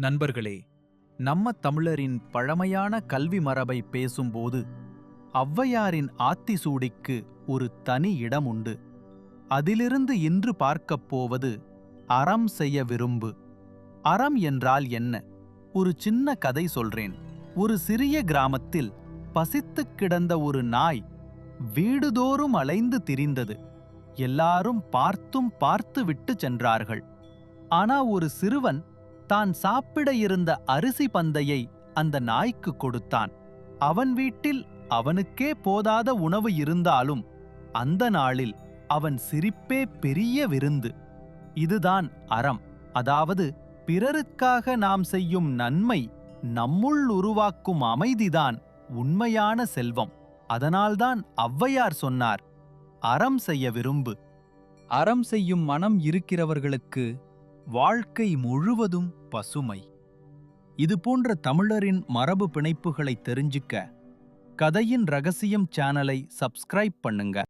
நண்பர்களே நம்ம தமிழரின் பழமையான கல்வி மரபை பேசும்போது ஔவையாரின் ஆத்திசூடிக்கு ஒரு தனி இடம் உண்டு. அதிலிருந்து இன்று பார்க்கப் போவது அறம் செய்ய விரும்பு. அறம் என்றால் என்ன? ஒரு சின்ன கதை சொல்றேன். ஒரு சிறிய கிராமத்தில் பசித்துக் கிடந்த ஒரு நாய் வீடுதோறும் அலைந்து திரிந்தது. எல்லாரும் பார்த்தும் பார்த்து விட்டு சென்றார்கள். ஆனா ஒரு சிறுவன் தான் சாப்பிட இருந்த அரிசி பந்தையை அந்த நாய்க்கு கொடுத்தான். அவன் வீட்டில் அவனுக்கே போதாத உணவு இருந்தாலும் அந்த நாளில் அவன் சிரிப்பே பெரிய விருந்து. இதுதான் அறம். அதாவது பிறருக்காக நாம் செய்யும் நன்மை நம்முள் உருவாக்கும் அமைதிதான் உண்மையான செல்வம். அதனால்தான் ஔவையார் சொன்னார் அறம் செய்ய விரும்பு. அறம் செய்யும் மனம் இருக்கிறவர்களுக்கு வாழ்க்கை முழுவதும் பசுமை. இது போன்ற தமிழரின் மரபு பிணைப்புகளை தெரிஞ்சுக்க கதையின் ரகசியம் சேனலை சப்ஸ்கிரைப் பண்ணுங்க.